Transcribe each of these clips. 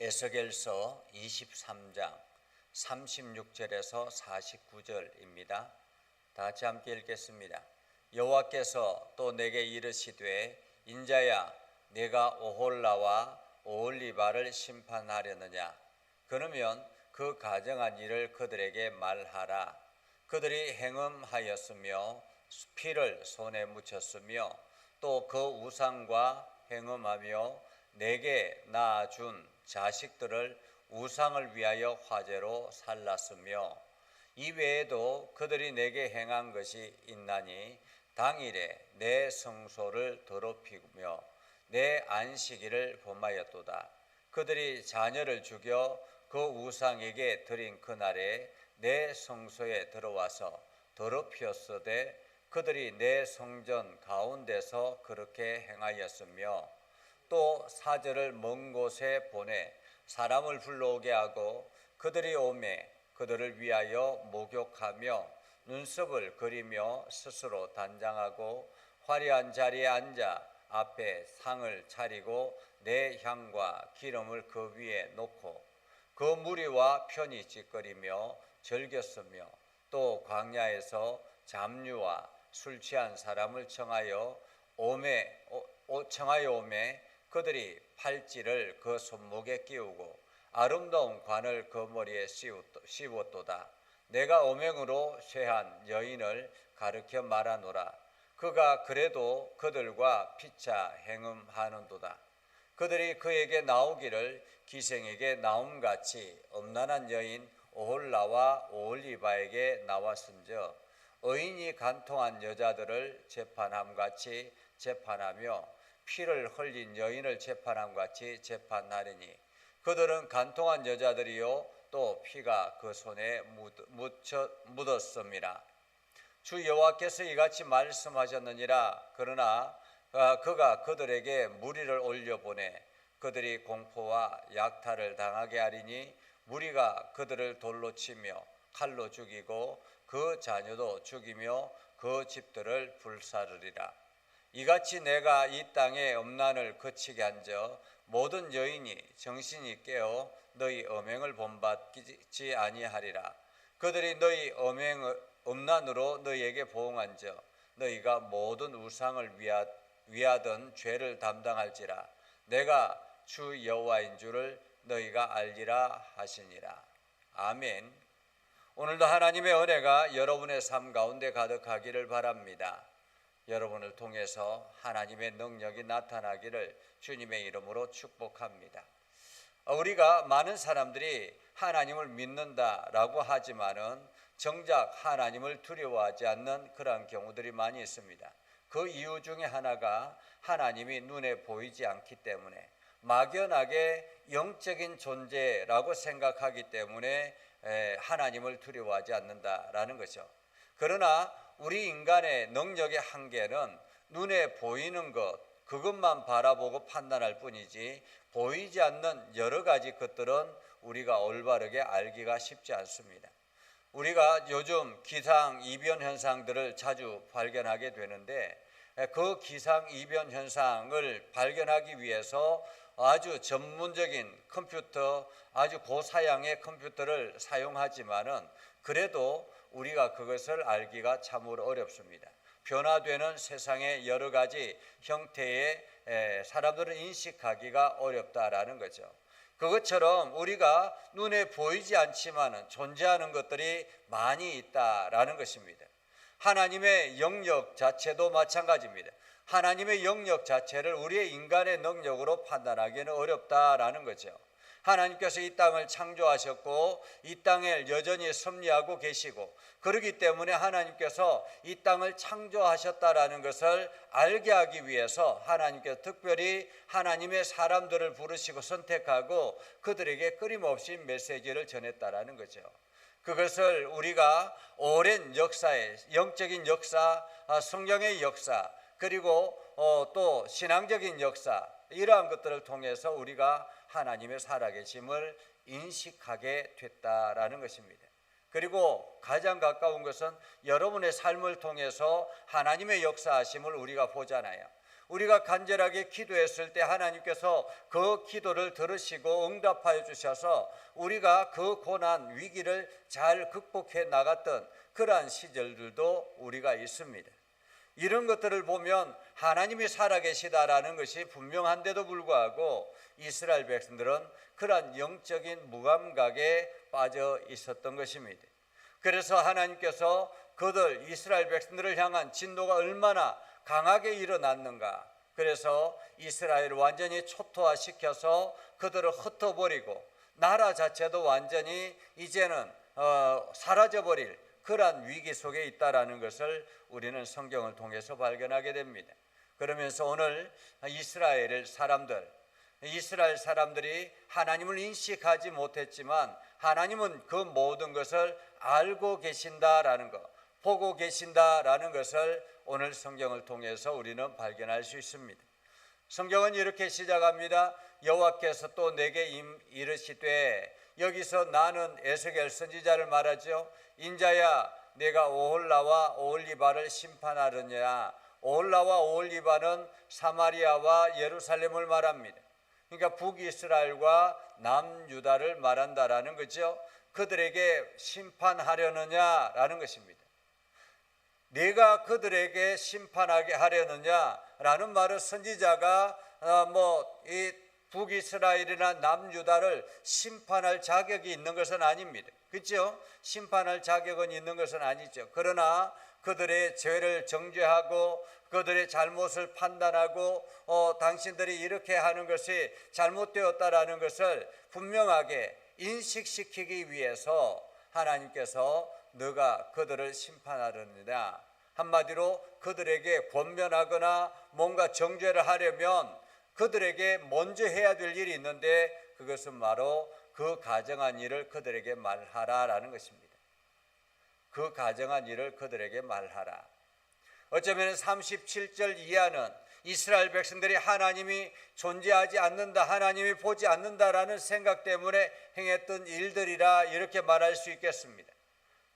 에스겔서 23장 36절에서 49절입니다. 다 같이 함께 읽겠습니다. 여호와께서 또 내게 이르시되 인자야 내가 오홀라와 오올리바를 심판하려느냐 그러면 그 가정한 일을 그들에게 말하라 그들이 행음하였으며 피를 손에 묻혔으며 또 그 우상과 행음하며 내게 낳아준 자식들을 우상을 위하여 화제로 살랐으며 이 외에도 그들이 내게 행한 것이 있나니 당일에 내 성소를 더럽히며 내 안식일을 범하였도다. 그들이 자녀를 죽여 그 우상에게 드린 그날에 내 성소에 들어와서 더럽히었으되 그들이 내 성전 가운데서 그렇게 행하였으며 또 사절을 먼 곳에 보내 사람을 불러오게 하고 그들이 오매 그들을 위하여 목욕하며 눈썹을 그리며 스스로 단장하고 화려한 자리에 앉아 앞에 상을 차리고 내 향과 기름을 그 위에 놓고 그 무리와 편히 찌꺼리며 즐겼으며 또 광야에서 잡류와 술 취한 사람을 청하여 오매 오, 청하여 오매 그들이 팔찌를 그 손목에 끼우고 아름다운 관을 그 머리에 씌웠도다. 내가 오명으로 쇠한 여인을 가르켜 말하노라. 그가 그래도 그들과 피차 행음하는도다. 그들이 그에게 나오기를 기생에게 나옴같이 엄난한 여인 오홀라와 오올리바에게 나왔은저 의인이 간통한 여자들을 재판함 같이 재판하며 피를 흘린 여인을 재판함 같이 재판하리니 그들은 간통한 여자들이요 또 피가 그 손에 묻혀, 묻었습니다. 주 여호와께서 이같이 말씀하셨느니라 그러나 어, 그가 그들에게 무리를 올려 보내 그들이 공포와 약탈을 당하게 하리니 무리가 그들을 돌로 치며 칼로 죽이고 그 자녀도 죽이며 그 집들을 불사르리라. 이같이 내가 이 땅에 음란을 거치게 한저 모든 여인이 정신이 깨어 너희 음행을 본받지 아니하리라. 그들이 너희 음행 음란으로 너희에게 보응한저 너희가 모든 우상을 위하, 위하던 죄를 담당할지라. 내가 주 여호와인 줄을 너희가 알리라 하시니라. 아멘. 오늘도 하나님의 은혜가 여러분의 삶 가운데 가득하기를 바랍니다. 여러분을 통해서 하나님의 능력이 나타나기를 주님의 이름으로 축복합니다. 우리가 많은 사람들이 하나님을 믿는다라고 하지만은 정작 하나님을 두려워하지 않는 그러한 경우들이 많이 있습니다. 그 이유 중에 하나가 하나님이 눈에 보이지 않기 때문에 막연하게 영적인 존재라고 생각하기 때문에 하나님을 두려워하지 않는다라는 것이죠. 그러나 우리 인간의 능력의 한계는 눈에 보이는 것, 그것만 바라보고 판단할 뿐이지 보이지 않는 여러 가지 것들은 우리가 올바르게 알기가 쉽지 않습니다. 우리가 요즘 기상 이변 현상들을 자주 발견하게 되는데 그 기상 이변 현상을 발견하기 위해서 아주 전문적인 컴퓨터, 아주 고사양의 컴퓨터를 사용하지만은 그래도 우리가 그것을 알기가 참으로 어렵습니다. 변화되는 세상의 여러 가지 형태의 사람들은 인식하기가 어렵다라는 거죠. 그것처럼 우리가 눈에 보이지 않지만은 존재하는 것들이 많이 있다라는 것입니다. 하나님의 영역 자체도 마찬가지입니다. 하나님의 영역 자체를 우리의 인간의 능력으로 판단하기는 어렵다라는 거죠. 하나님께서 이 땅을 창조하셨고 이 땅을 여전히 섭리하고 계시고 그러기 때문에 하나님께서 이 땅을 창조하셨다라는 것을 알게 하기 위해서 하나님께서 특별히 하나님의 사람들을 부르시고 선택하고 그들에게 끊임없이 메시지를 전했다라는 거죠. 그것을 우리가 오랜 역사에 영적인 역사, 아, 성경의 역사, 그리고 어, 또 신앙적인 역사 이러한 것들을 통해서 우리가 하나님의 살아계심을 인식하게 됐다라는 것입니다. 그리고 가장 가까운 것은 여러분의 삶을 통해서 하나님의 역사하심을 우리가 보잖아요. 우리가 간절하게 기도했을 때 하나님께서 그 기도를 들으시고 응답하여 주셔서 우리가 그 고난 위기를 잘 극복해 나갔던 그러한 시절들도 우리가 있습니다. 이런 것들을 보면 하나님이 살아계시다라는 것이 분명한데도 불구하고 이스라엘 백성들은 그러한 영적인 무감각에 빠져 있었던 것입니다. 그래서 하나님께서 그들 이스라엘 백성들을 향한 진노가 얼마나 강하게 일어났는가. 그래서 이스라엘을 완전히 초토화시켜서 그들을 흩어버리고 나라 자체도 완전히 이제는 어, 사라져버릴 그러한 위기 속에 있다라는 것을 우리는 성경을 통해서 발견하게 됩니다. 그러면서 오늘 이스라엘 사람들, 이스라엘 사람들이 하나님을 인식하지 못했지만 하나님은 그 모든 것을 알고 계신다라는 것, 보고 계신다라는 것을 오늘 성경을 통해서 우리는 발견할 수 있습니다. 성경은 이렇게 시작합니다. 여호와께서 또 내게 임- 이르시되 여기서 나는 에스겔 선지자를 말하죠. 인자야 내가 오홀라와 오홀리바를 심판하느냐. 오홀라와 오홀리바는 사마리아와 예루살렘을 말합니다. 그러니까 북이스라엘과 남유다를 말한다라는 거죠. 그들에게 심판하려느냐라는 것입니다. 내가 그들에게 심판하게 하려느냐라는 말은 선지자가 어, 뭐이 북이스라엘이나 남유다를 심판할 자격이 있는 것은 아닙니다. 그렇죠? 심판할 자격은 있는 것은 아니죠. 그러나 그들의 죄를 정죄하고 그들의 잘못을 판단하고 어, 당신들이 이렇게 하는 것이 잘못되었다라는 것을 분명하게 인식시키기 위해서 하나님께서 너가 그들을 심판하려느냐 한마디로 그들에게 권면하거나 뭔가 정죄를 하려면 그들에게 먼저 해야 될 일이 있는데 그것은 바로 그 가정한 일을 그들에게 말하라라는 것입니다. 그 가정한 일을 그들에게 말하라. 어쩌면 37절 이하는 이스라엘 백성들이 하나님이 존재하지 않는다, 하나님이 보지 않는다라는 생각 때문에 행했던 일들이라 이렇게 말할 수 있겠습니다.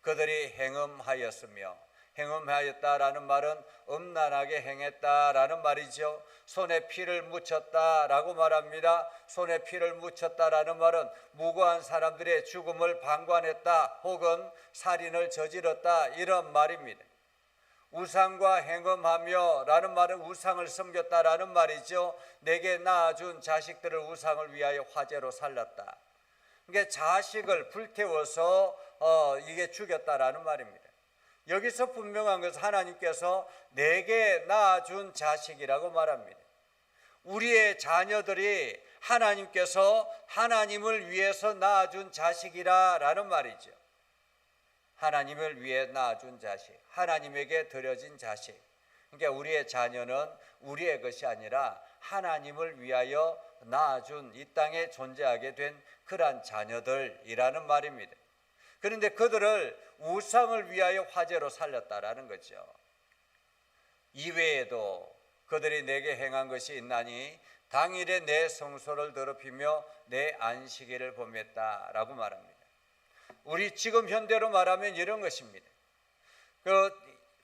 그들이 행음하였으며 행음하였다라는 말은 음란하게 행했다라는 말이죠. 손에 피를 묻혔다라고 말합니다. 손에 피를 묻혔다라는 말은 무고한 사람들의 죽음을 방관했다 혹은 살인을 저질렀다 이런 말입니다. 우상과 행음하며 라는 말은 우상을 섬겼다라는 말이죠. 내게 낳아준 자식들을 우상을 위하여 화제로 살렸다. 그러니까 자식을 불태워서 어, 이게 죽였다라는 말입니다. 여기서 분명한 것은 하나님께서 내게 낳아준 자식이라고 말합니다. 우리의 자녀들이 하나님께서 하나님을 위해서 낳아준 자식이라라는 말이죠. 하나님을 위해 낳아준 자식, 하나님에게 드려진 자식. 그러니까 우리의 자녀는 우리의 것이 아니라 하나님을 위하여 낳아준 이 땅에 존재하게 된 그러한 자녀들이라는 말입니다. 그런데 그들을 우상을 위하여 화제로 살렸다라는 거죠. 이외에도 그들이 내게 행한 것이 있나니 당일에 내 성소를 더럽히며 내 안식일을 범했다라고 말합니다. 우리 지금 현대로 말하면 이런 것입니다. 그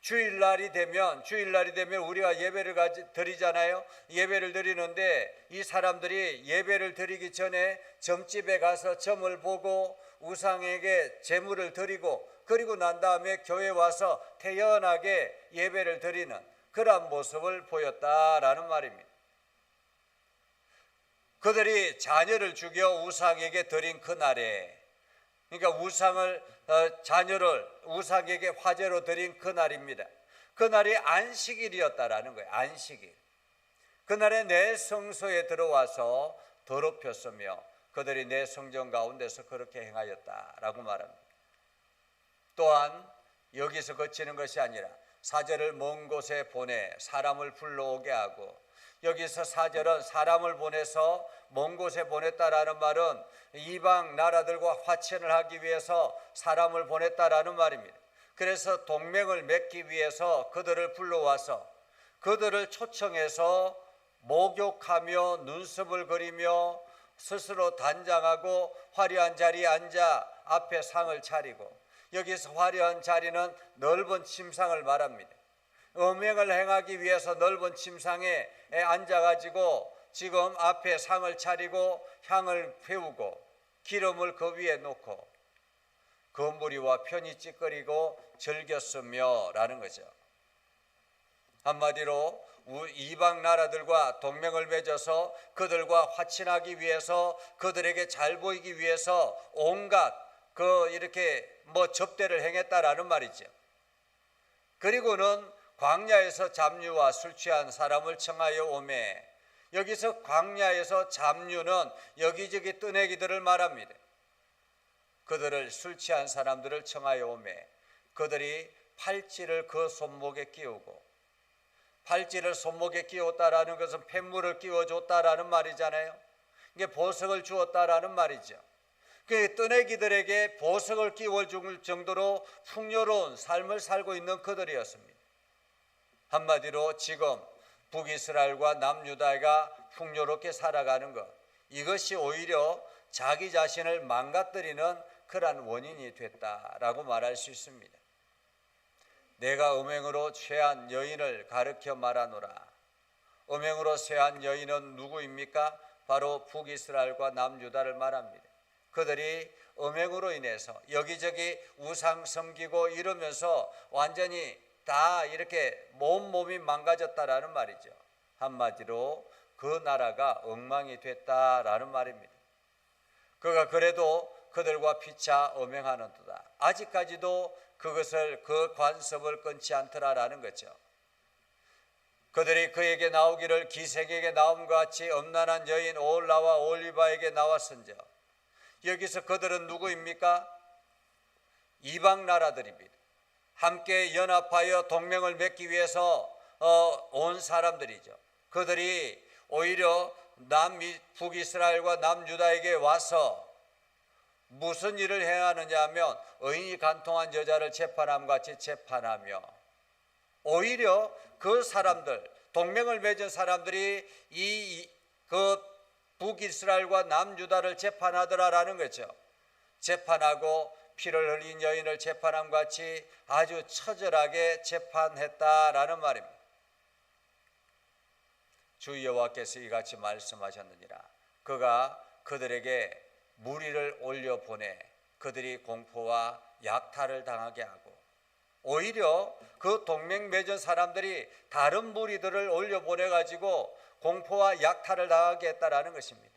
주일날이 되면 주일날이 되면 우리가 예배를 가지, 드리잖아요. 예배를 드리는데 이 사람들이 예배를 드리기 전에 점집에 가서 점을 보고 우상에게 제물을 드리고 그리고 난 다음에 교회 와서 태연하게 예배를 드리는 그러한 모습을 보였다라는 말입니다. 그들이 자녀를 죽여 우상에게 드린 그날에 그러니까 우상을 어, 자녀를 우상에게 화제로 드린 그날입니다. 그날이 안식일이었다라는 거예요. 안식일. 그날에 내 성소에 들어와서 더럽혔으며 그들이 내 성전 가운데서 그렇게 행하였다라고 말합니다. 또한 여기서 거치는 것이 아니라 사절을 먼 곳에 보내 사람을 불러오게 하고 여기서 사절은 사람을 보내서 먼 곳에 보냈다라는 말은 이방 나라들과 화친을 하기 위해서 사람을 보냈다라는 말입니다. 그래서 동맹을 맺기 위해서 그들을 불러와서 그들을 초청해서 목욕하며 눈썹을 그리며 스스로 단장하고 화려한 자리에 앉아 앞에 상을 차리고 여기서 화려한 자리는 넓은 침상을 말합니다. 음행을 행하기 위해서 넓은 침상에 앉아가지고 지금 앞에 상을 차리고 향을 피우고 기름을 그 위에 놓고 그 무리와 편히 찌꺼리고 즐겼으며 라는 거죠. 한마디로 이방 나라들과 동맹을 맺어서 그들과 화친하기 위해서 그들에게 잘 보이기 위해서 온갖 그 이렇게 뭐 접대를 행했다라는 말이죠. 그리고는 광야에서 잡류와 술 취한 사람을 청하여 오매 여기서 광야에서 잡류는 여기저기 뜨내기들을 말합니다. 그들을 술 취한 사람들을 청하여 오매 그들이 팔찌를 그 손목에 끼우고 팔찌를 손목에 끼웠다라는 것은 폐물을 끼워줬다라는 말이잖아요. 이게 보석을 주었다라는 말이죠. 그 뜨내기들에게 보석을 끼워줄 정도로 풍요로운 삶을 살고 있는 그들이었습니다. 한마디로 지금 북이스라엘과 남유다가 풍요롭게 살아가는 것 이것이 오히려 자기 자신을 망가뜨리는 그러한 원인이 됐다라고 말할 수 있습니다. 내가 음행으로 취한 여인을 가르켜 말하노라. 음행으로 취한 여인은 누구입니까? 바로 북이스라엘과 남유다를 말합니다. 그들이 음행으로 인해서 여기저기 우상 섬기고 이러면서 완전히 다 이렇게 몸몸이 망가졌다라는 말이죠. 한마디로 그 나라가 엉망이 됐다라는 말입니다. 그가 그래도 그들과 피차 음행하는도다. 아직까지도 그것을 그 관습을 끊지 않더라라는 거죠. 그들이 그에게 나오기를 기색에게 나옴과 같이 엄난한 여인 올라와 올리바에게 나왔은즉 여기서 그들은 누구입니까? 이방 나라들입니다. 함께 연합하여 동맹을 맺기 위해서 어, 온 사람들이죠. 그들이 오히려 남 북이스라엘과 남 유다에게 와서 무슨 일을 행하느냐 하면 의인이 간통한 여자를 재판함 같이 재판하며 오히려 그 사람들 동맹을 맺은 사람들이 이 그 북이스라엘과 남유다를 재판하더라라는 거죠. 재판하고 피를 흘린 여인을 재판함 같이 아주 처절하게 재판했다라는 말입니다. 주 여호와께서 이같이 말씀하셨느니라. 그가 그들에게 무리를 올려 보내 그들이 공포와 약탈을 당하게 하고 오히려 그 동맹 맺은 사람들이 다른 무리들을 올려 보내 가지고 공포와 약탈을 당하게 했다라는 것입니다.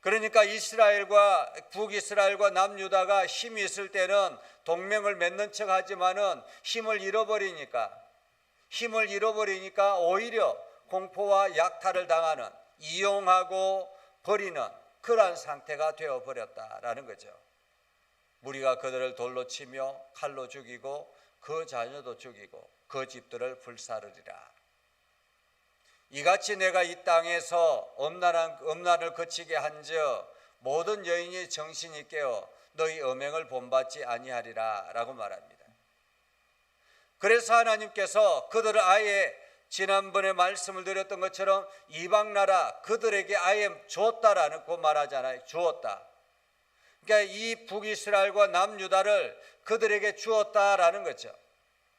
그러니까 이스라엘과 북이스라엘과 남유다가 힘이 있을 때는 동맹을 맺는 척 하지만은 힘을 잃어버리니까 힘을 잃어버리니까 오히려 공포와 약탈을 당하는 이용하고 버리는 그러한 상태가 되어 버렸다라는 거죠. 무리가 그들을 돌로 치며 칼로 죽이고 그 자녀도 죽이고 그 집들을 불사르리라. 이같이 내가 이 땅에서 엄난한 엄난을 거치게 한즉 모든 여인이 정신이 깨어 너희 음행을 본받지 아니하리라라고 말합니다. 그래서 하나님께서 그들을 아예 지난번에 말씀을 드렸던 것처럼 이방 나라 그들에게 아예 줬다라는 그 말하잖아요. 주었다. 그러니까 이 북이스라엘과 남유다를 그들에게 주었다라는 거죠.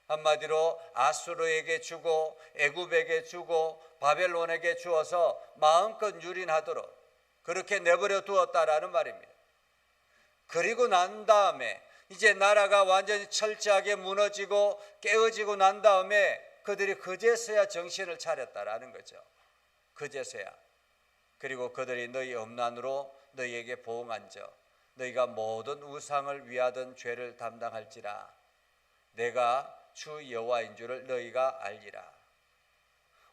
한마디로 아수르에게 주고 애굽에게 주고 바벨론에게 주어서 마음껏 유린하도록 그렇게 내버려 두었다라는 말입니다. 그리고 난 다음에 이제 나라가 완전히 철저하게 무너지고 깨어지고 난 다음에 그들이 그제서야 정신을 차렸다라는 거죠. 그제서야. 그리고 그들이 너희 엄난으로 너희에게 보응한저 너희가 모든 우상을 위하던 죄를 담당할지라 내가 주 여호와인 줄을 너희가 알리라.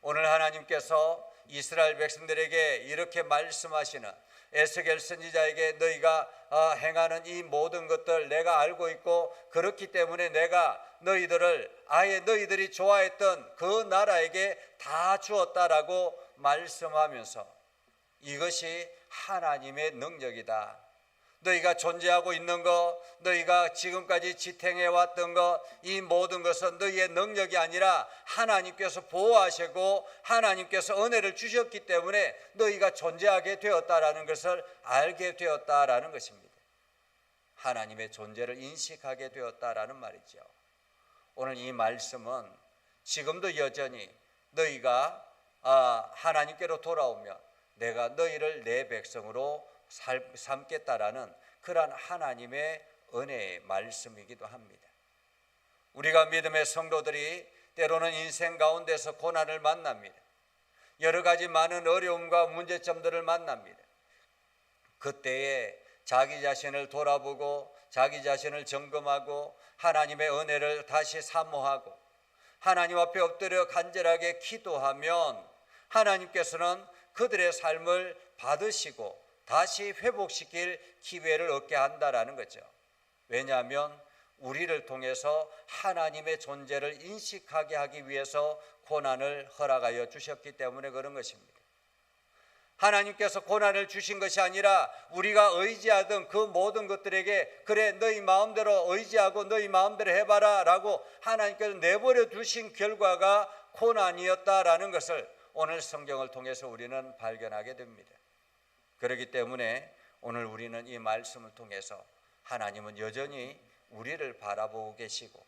오늘 하나님께서 이스라엘 백성들에게 이렇게 말씀하시는 에스겔 선지자에게 너희가 어, 행하는 이 모든 것들 내가 알고 있고 그렇기 때문에 내가 너희들을 아예 너희들이 좋아했던 그 나라에게 다 주었다라고 말씀하면서 이것이 하나님의 능력이다. 너희가 존재하고 있는 것, 너희가 지금까지 지탱해 왔던 것, 이 모든 것은 너희의 능력이 아니라 하나님께서 보호하시고 하나님께서 은혜를 주셨기 때문에 너희가 존재하게 되었다라는 것을 알게 되었다라는 것입니다. 하나님의 존재를 인식하게 되었다라는 말이죠. 오늘 이 말씀은 지금도 여전히 너희가 아, 하나님께로 돌아오면 내가 너희를 내 백성으로 살- 삼겠다라는 그러한 하나님의 은혜의 말씀이기도 합니다. 우리가 믿음의 성도들이 때로는 인생 가운데서 고난을 만납니다. 여러 가지 많은 어려움과 문제점들을 만납니다. 그때에 자기 자신을 돌아보고 자기 자신을 점검하고 하나님의 은혜를 다시 사모하고 하나님 앞에 엎드려 간절하게 기도하면 하나님께서는 그들의 삶을 받으시고 다시 회복시킬 기회를 얻게 한다라는 거죠. 왜냐하면 우리를 통해서 하나님의 존재를 인식하게 하기 위해서 고난을 허락하여 주셨기 때문에 그런 것입니다. 하나님께서 고난을 주신 것이 아니라 우리가 의지하던 그 모든 것들에게 그래 너희 마음대로 의지하고 너희 마음대로 해봐라 라고 하나님께서 내버려 두신 결과가 고난이었다라는 것을 오늘 성경을 통해서 우리는 발견하게 됩니다. 그렇기 때문에 오늘 우리는 이 말씀을 통해서 하나님은 여전히 우리를 바라보고 계시고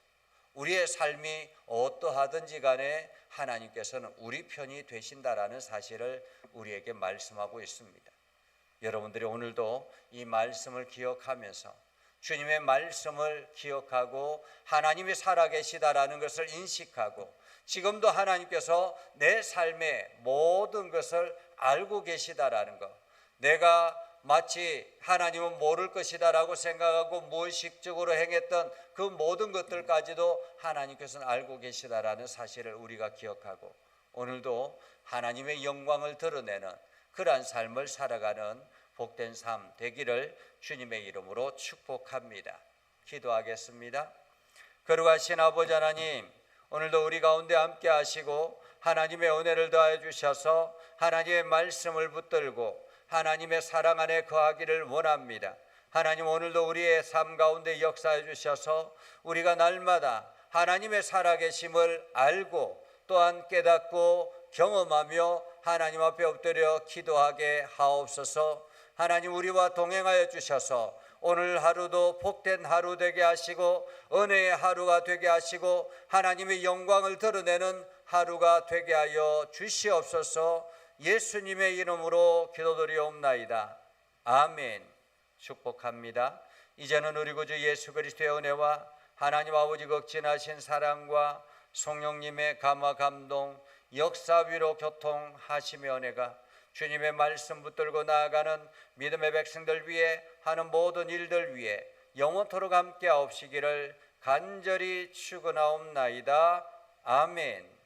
우리의 삶이 어떠하든지 간에 하나님께서는 우리 편이 되신다라는 사실을 우리에게 말씀하고 있습니다. 여러분들이 오늘도 이 말씀을 기억하면서 주님의 말씀을 기억하고 하나님이 살아계시다라는 것을 인식하고 지금도 하나님께서 내 삶의 모든 것을 알고 계시다라는 것. 내가 마치 하나님은 모를 것이다라고 생각하고 무의식적으로 행했던 그 모든 것들까지도 하나님께서는 알고 계시다라는 사실을 우리가 기억하고 오늘도 하나님의 영광을 드러내는 그러한 삶을 살아가는 복된 삶 되기를 주님의 이름으로 축복합니다. 기도하겠습니다. 거룩하신 아버지 하나님, 오늘도 우리 가운데 함께 하시고 하나님의 은혜를 더하여 주셔서 하나님의 말씀을 붙들고 하나님의 사랑 안에 거하기를 원합니다. 하나님 오늘도 우리의 삶 가운데 역사해 주셔서 우리가 날마다 하나님의 살아계심을 알고 또한 깨닫고 경험하며 하나님 앞에 엎드려 기도하게 하옵소서. 하나님 우리와 동행하여 주셔서 오늘 하루도 복된 하루 되게 하시고 은혜의 하루가 되게 하시고 하나님의 영광을 드러내는 하루가 되게 하여 주시옵소서. 예수님의 이름으로 기도드리옵나이다. 아멘. 축복합니다. 이제는 우리 구주 예수 그리스도의 은혜와 하나님 아버지 극진하신 사랑과 성령님의 감화 감동 역사 위로 교통하심의 은혜가 주님의 말씀 붙들고 나아가는 믿음의 백성들 위해 하는 모든 일들 위해 영원토록 함께 하옵시기를 간절히 축원하옵나이다. 아멘.